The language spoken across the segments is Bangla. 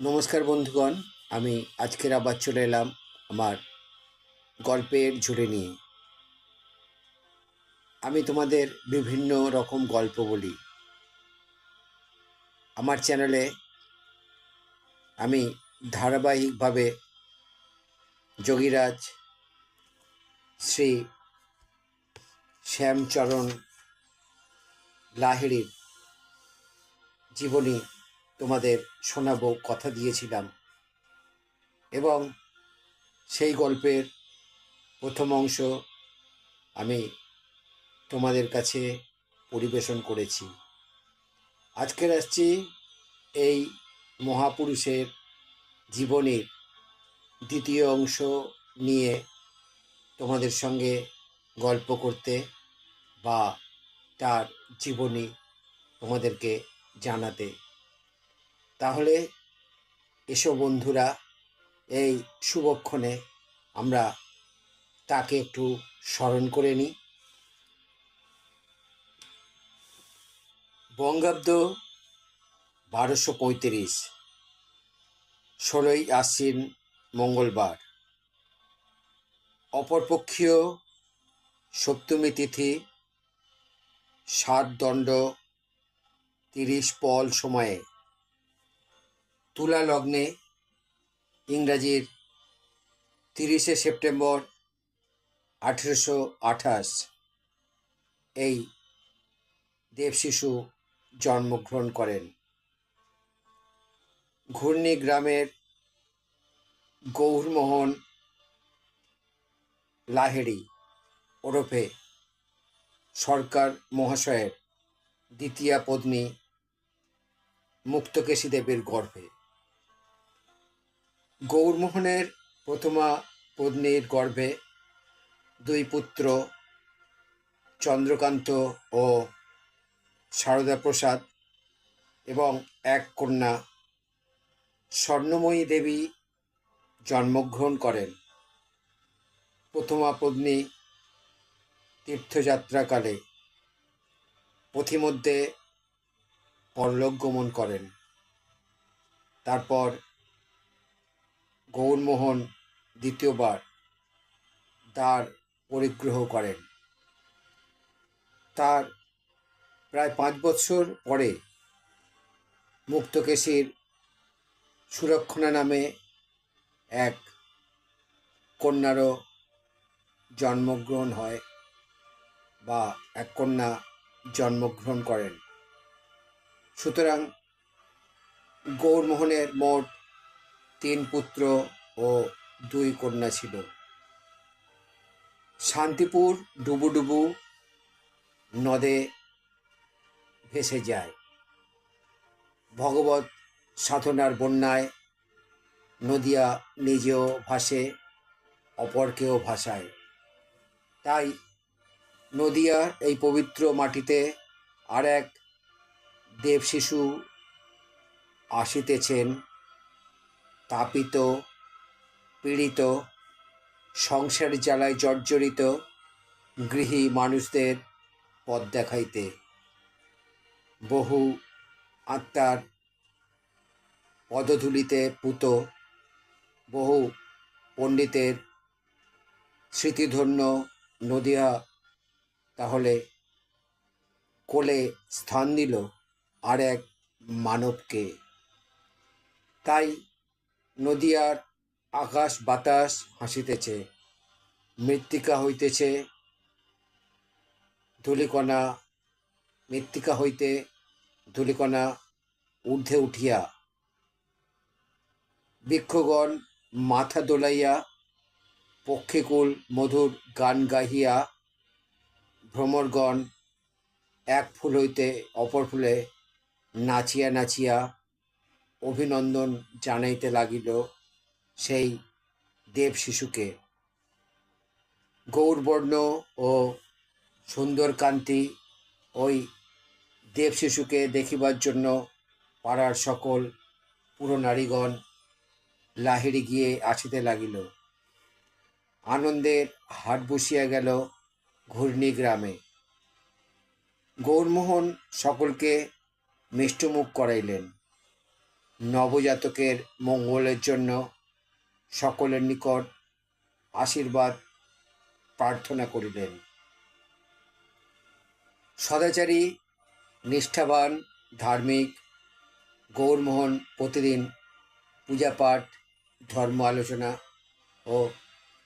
নমস্কার বন্ধুগণ, আমি আজকের আবার চলে এলাম আমার গল্পের ঝুড়ে নিয়ে। আমি তোমাদের বিভিন্ন রকম গল্প বলি। আমার চ্যানেলে আমি ধারাবাহিকভাবে যোগীরাজ, শ্রী শ্যামচরণ লাহিড়ির জীবনী তোমাদের শোনাবো, কথা দিয়েছিলাম। এবং সেই গল্পের প্রথম অংশ আমি তোমাদের কাছে পরিবেশন করেছি। আজকের আসছি এই মহাপুরুষের জীবনের দ্বিতীয় অংশ নিয়ে তোমাদের সঙ্গে গল্প করতে বা তার জীবনী তোমাদেরকে জানাতে তাহলে এসো বন্ধুরা, এই শুভক্ষণে আমরা তাকে একটু স্মরণ করে নিই। বঙ্গাব্দ বারোশো পঁয়ত্রিশ, ষোলোই আশ্বিন মঙ্গলবার। অপরপক্ষীয় সপ্তমী তিথি, সাত দণ্ড তিরিশ পল সময়ে। তুলা লগ্নে ইংরাজির তিরিশে সেপ্টেম্বর আঠেরোশো আঠাশ এই দেবশিশু জন্মগ্রহণ করেন। ঘূর্ণি গ্রামের গৌরমোহন লাহেড়ি ওরফে সরকার মহাশয়ের দ্বিতীয়া পত্নী মুক্তকেশী দেবীর গর্ভে। গৌরমোহনের প্রথমা পত্নীর গর্ভে দুই পুত্র, চন্দ্রকান্ত ও সারদা প্রসাদ এবং এক কন্যা স্বর্ণময়ী দেবী জন্মগ্রহণ করেন। প্রথমা পত্নী তীর্থযাত্রাকালে পথিমধ্যে পরলোক গমন করেন। তারপর গৌরমোহন দ্বিতীয়বার তার পরিগ্রহ করেন। তার প্রায় পাঁচ বছর পরে মুক্তকেশীর সুরক্ষণা নামে এক কন্যারও জন্মগ্রহণ হয় বা এক কন্যা জন্মগ্রহণ করেন। সুতরাং গৌরমোহনের মোট তিন পুত্র ও দুই কন্যা ছিল। শান্তিপুর ডুবুডুবু নদে ভেসে যায়। ভগবত সাধনার বন্যায় নদিয়া নিজেও ভাসে, অপরকেও ভাসায়। তাই নদিয়ার এই পবিত্র মাটিতে আর এক দেবশিশু আসিতেছেন তাপিত পীড়িত, সংসার জ্বালায় জর্জরিত, গৃহী মানুষদের পথ দেখাইতে। বহু আত্মার পদধূলিতে পুত, বহু পণ্ডিতের স্মৃতিধন্য নদিয়া তাহলে কোলে স্থান দিল আর এক মানবকে। তাই নদিয়ার আকাশ বাতাস হাসিতেছে, মৃত্তিকা হইতেছে, ধূলিকণা, মৃত্তিকা হইতে ধূলিকণা ঊর্ধ্বে উঠিয়া বৃক্ষগণ মাথা দোলাইয়া পক্ষীকুল মধুর গান গাহিয়া ভ্রমরগণ এক ফুল হইতে অপর ফুলে নাচিয়া নাচিয়া অভিনন্দন জানাইতে লাগিল সেই দেব শিশুকে। গৌরবর্ণ ও সুন্দরকান্তি ওই দেব শিশুকে দেখিবার জন্য পাড়ার সকল পুরো নারীগণ লাহিড়ি গিয়ে আসিতে লাগিল। আনন্দের হাট বসিয়া গেল ঘূর্ণি গ্রামে। গৌরমোহন সকলকে মিষ্টমুখ করাইলেন। নবজাতকের মঙ্গলের জন্য সকলের নিকট আশীর্বাদ, প্রার্থনা করিলেন। সদাচারী, নিষ্ঠাবান, ধার্মিক, গৌরমোহন প্রতিদিন পূজাপাঠ, ধর্ম আলোচনা ও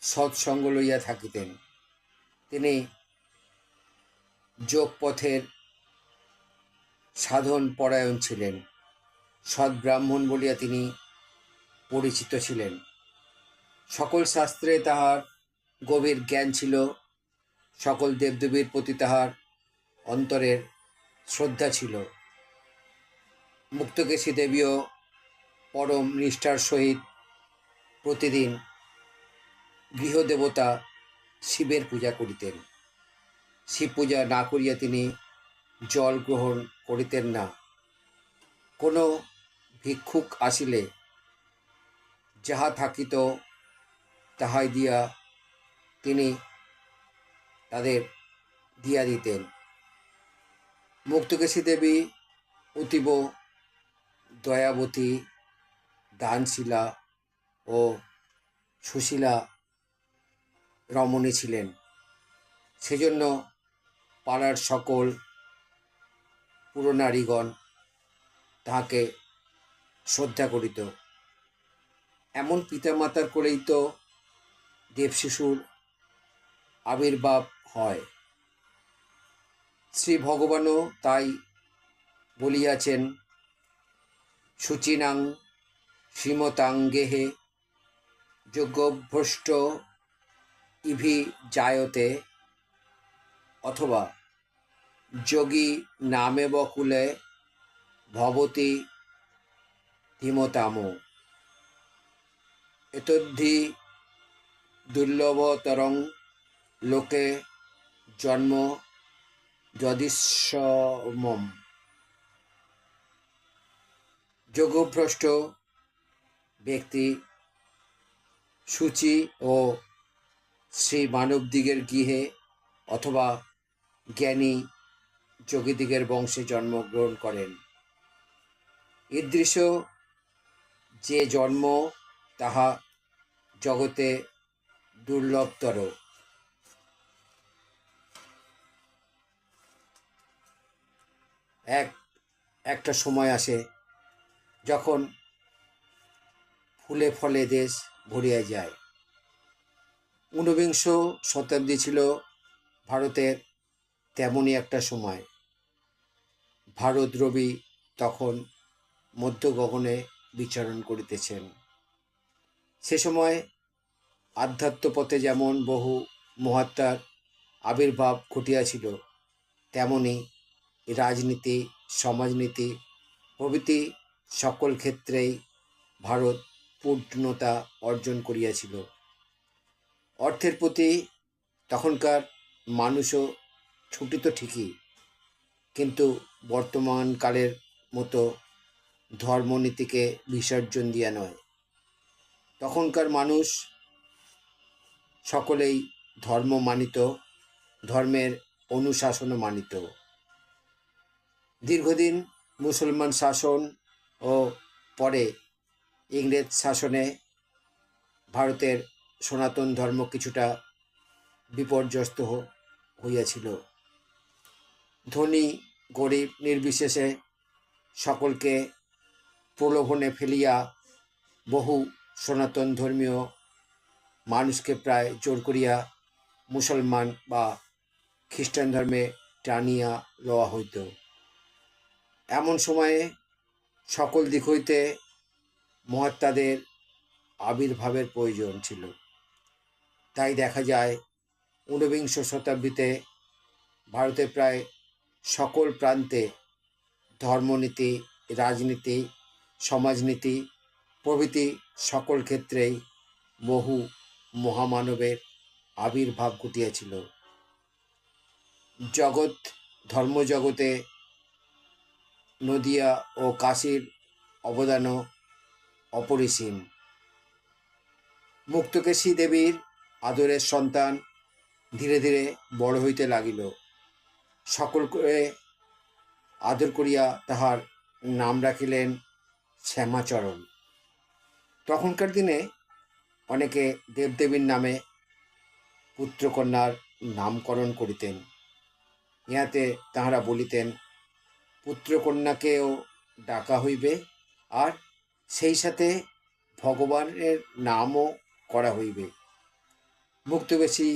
সৎসঙ্গ লইয়া থাকিতেন। তিনি যোগপথের সাধন পরায়ণ ছিলেন। সৎ ব্রাহ্মণ বলিয়া তিনি পরিচিত ছিলেন। সকল শাস্ত্রে তাহার গভীর জ্ঞান ছিল, সকল দেবদেবীর প্রতি তাহার অন্তরের শ্রদ্ধা ছিল। মুক্তকেশী দেবীও পরম নিষ্ঠার সহিত প্রতিদিন গৃহদেবতা শিবের পূজা করিতেন। শিব পূজা না করিয়া তিনি জল গ্রহণ করিতেন না। কোনো ভিক্ষুক আসিলে যাহা থাকিত তাহাই দিয়া তিনি তাদের দিয়া দিতেন। মুক্তকেশী দেবী অতীব দয়াবতী, দানশীলা ও সুশীলা রমণী ছিলেন। সেজন্য পাড়ার সকল পুরনারীগণ তাহাকে শ্রদ্ধা করিত। এমন পিতামাতার করেই তো দেবশিশুর আবির্ভাব হয়। শ্রী ভগবানও তাই বলিয়াছেন শুচিনাং শ্রীমতাঙ্গেহে যজ্ঞভ্রষ্ট ইভি জায়তে অথবা যোগী নামে বকুলে ভবতি ধীমতাম এতদ্ধি দুর্লভতরং লোকে জন্ম যদিসমম যোগভ্রষ্ট ব্যক্তি, সূচি ও শ্রী মানবদিগের গৃহে অথবা জ্ঞানী যোগীদিগের বংশে জন্মগ্রহণ করেন। ঈদৃশ্য যে জন্ম তাহা জগতে দুর্লভতর। এক একটা সময় আসে যখন ফুলে ফলে দেশ ভরিয়া যায়। ঊনবিংশ শতাব্দী ছিল ভারতের তেমনই একটা সময়। ভারত রবি তখন মধ্য গগনে বিচরণ করিতেছেন। সে সময় আধ্যাত্ম পথে যেমন বহু মহাত্মার আবির্ভাব ঘটিয়াছিল, তেমনি রাজনীতি, সমাজনীতি, প্রভৃতি সকল ক্ষেত্রেই ভারত পূর্ণতা অর্জন করিয়াছিল। অর্থের প্রতি তখনকার মানুষও ছুটিত ঠিকই, কিন্তু বর্তমান কালের মতো ধর্মনীতিকে বিসর্জন দিয়া নয়। তখনকার মানুষ সকলেই ধর্ম মানিত, ধর্মের অনুশাসনও মানিত। দীর্ঘদিন মুসলমান শাসন ও পরে ইংরেজ শাসনে ভারতের সনাতন ধর্ম কিছুটা বিপর্যস্ত হইয়াছিল। ধনী, গরিব, নির্বিশেষে সকলকে প্রলোভনে ফেলিয়া বহু সনাতন ধর্মীয় মানুষকে প্রায় জোর করিয়া মুসলমান বা খ্রিস্টান ধর্মে টানিয়া লওয়া হইত। এমন সময়ে সকল দিক হইতে মহাত্মাদের আবির্ভাবের প্রয়োজন ছিল। তাই দেখা যায়, ঊনবিংশ শতাব্দীতে ভারতের প্রায় সকল প্রান্তে ধর্মনীতি, রাজনীতি সমাজনীতি, প্রভৃতি সকল ক্ষেত্রেই বহু মহামানবের আবির্ভাব ঘটিয়াছিল। জগৎ, ধর্মজগতে নদিয়া ও কাশীর অবদানও অপরিসীম। মুক্তকেশী দেবীর আদরের সন্তান ধীরে ধীরে বড় হইতে লাগিল। সকলকে আদর করিয়া তাহার নাম রাখিলেন শ্যামাচরণ। তখনকার দিনে অনেকে দেবদেবীর নামে পুত্রকন্যার নামকরণ করিতেন। ইহাতে তাহারা বলিতেন, পুত্রকন্যাকেও ডাকা হইবে আর সেই সাথে ভগবানের নামও করা হইবে। মুক্তবেশী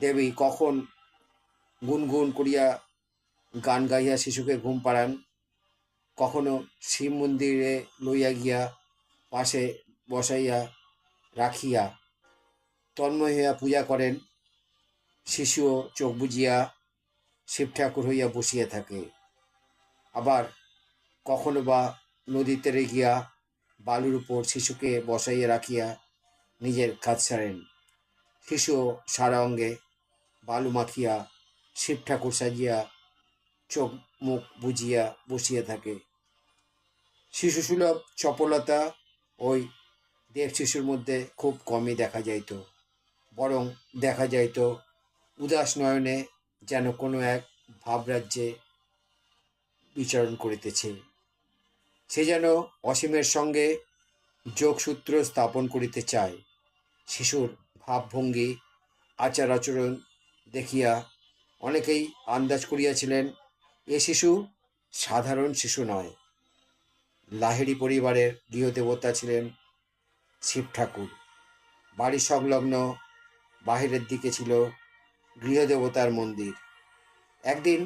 দেবী কখন গুনগুন করিয়া গান গাইয়া শিশুকে ঘুম পাড়ান কখনো শিব মন্দিরে লইয়া গিয়া পাশে বসাইয়া রাখিয়া তন্ময় হইয়া পূজা করেন, শিশুও চোখ বুজিয়া শিব ঠাকুর হইয়া বসিয়া থাকে। আবার কখনো বা নদীতে গিয়া বালুর উপর শিশুকে বসাইয়া রাখিয়া নিজের কাজ সারেন। শিশুও সারা অঙ্গে বালু মাখিয়া শিব ঠাকুর সাজিয়া চোখ মুখ বুঝিয়া বসিয়া থাকে। শিশুসুলভ চপলতা ওই দেব শিশুর মধ্যে খুব কমই দেখা যাইত, বরং দেখা যাইত উদাস নয়নে যেন কোনো এক ভাবরাজ্যে বিচরণ করিতেছে। সে যেন অসীমের সঙ্গে যোগসূত্র স্থাপন করিতে চায়। শিশুর ভাবভঙ্গি আচার আচরণ দেখিয়া অনেকেই আন্দাজ করিয়াছিলেন এ শিশু সাধারণ শিশু নয়। লাহিড়ি পরিবারের গৃহদেবতা ছিলেন শিব ঠাকুর। বাড়ি সংলগ্ন বাহিরের দিকে ছিল গৃহদেবতার মন্দির। একদিন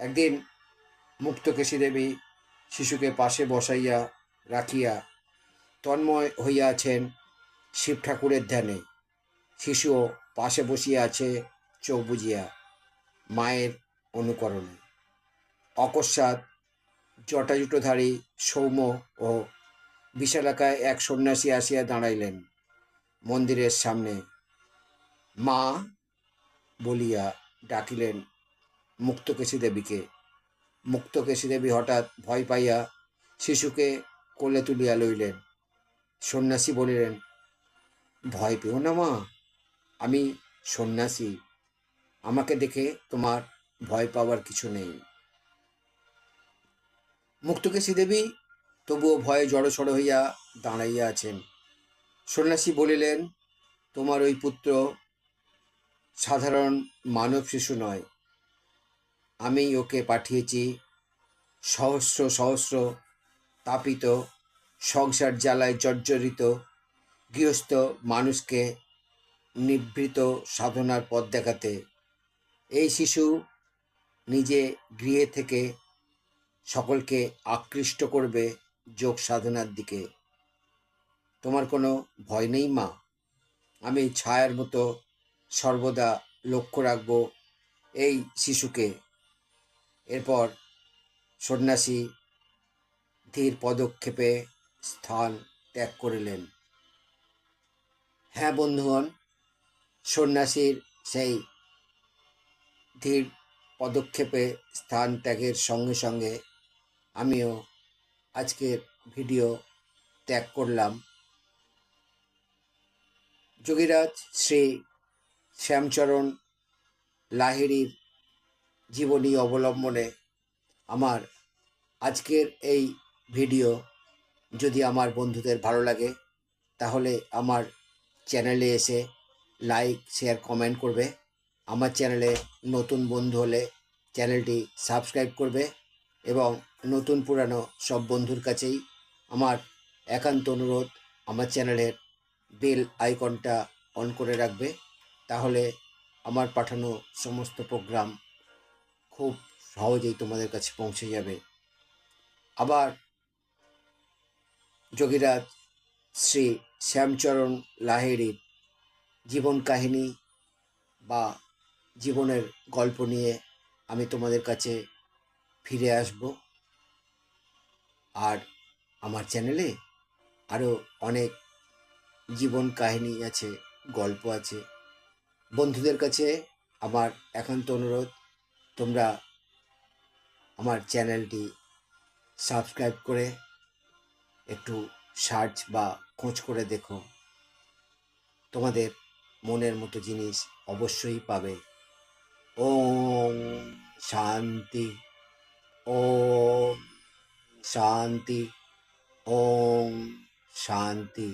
একদিন মুক্তকেশী দেবী শিশুকে পাশে বসাইয়া রাখিয়া তন্ময় হইয়া আছেন শিব ঠাকুরের ধ্যানে। শিশুও পাশে বসিয়া আছে চোখ বুজিয়া, মায়ের অনুকরণে। অকস্মাৎ জটাজুটোধারী সৌম্য ও বিশালাকায় এক সন্ন্যাসী আসিয়া দাঁড়াইলেন মন্দিরের সামনে। মা বলিয়া ডাকিলেন মুক্তকেশী দেবীকে মুক্তকেশী দেবী হঠাৎ ভয় পাইয়া শিশুকে কোলে তুলিয়া লইলেন। সন্ন্যাসী বলিলেন, ভয় পেও না মা, আমি সন্ন্যাসী। আমাকে দেখে তোমার ভয় পাওয়ার কিছু নেই। মুক্তকেশী দেবী তবুও ভয়ে জড়সড় হইয়া দাঁড়াইয়া আছেন। সন্ন্যাসী বলিলেন, তোমার ওই পুত্র সাধারণ মানব শিশু নয়। আমি ওকে পাঠিয়েছি সহস্র সহস্র তাপিত, সংসার জ্বালায় জর্জরিত, গৃহস্থ মানুষকে নিভৃত সাধনার পথ দেখাতে। এই শিশু নিজে গৃহে থেকে সকলকে আকৃষ্ট করবে যোগ সাধনার দিকে। তোমার কোনো ভয় নেই, মা? আমি ছায়ার মতো সর্বদা লক্ষ্য রাখব এই শিশুকে। এরপর সন্ন্যাসী ধীর পদক্ষেপে স্থান ত্যাগ করিলেন। হ্যাঁ বন্ধুগণ, সন্ন্যাসীর সেই ধীর পদক্ষেপে স্থান ত্যাগের সঙ্গে সঙ্গে আমিও আজকের ভিডিও ত্যাগ করলাম। যোগীরাজ শ্রী শ্যামচরণ লাহিড়ির জীবনী অবলম্বনে আমার আজকের এই ভিডিও যদি আমার বন্ধুদের ভালো লাগে, তাহলে আমার চ্যানেলে এসে লাইক, শেয়ার, কমেন্ট করবে। আমার চ্যানেলে নতুন বন্ধু হলে চ্যানেলটি সাবস্ক্রাইব করবে এবং নতুন পুরানো সব বন্ধুর কাছেই আমার একান্ত অনুরোধ আমার চ্যানেলের বেল আইকনটা অন করে রাখবে। তাহলে আমার পাঠানো সমস্ত প্রোগ্রাম খুব সহজেই তোমাদের কাছে পৌঁছে যাবে। আবার যোগীরাজ শ্রী শ্যামচরণ লাহিড়ির জীবন কাহিনী বা জীবনের গল্প নিয়ে আমি তোমাদের কাছে ফিরে আসব। আর আমার চ্যানেলে আরও অনেক জীবন কাহিনী আছে, গল্প আছে। বন্ধুদের কাছে আমার একান্ত অনুরোধ, তোমরা আমার চ্যানেলটি সাবস্ক্রাইব করে একটু সার্চ বা খোঁজ করে দেখো। তোমাদের মনের মতো জিনিস অবশ্যই পাবে। ওম শান্তি, ওম শান্তি ওম শান্তি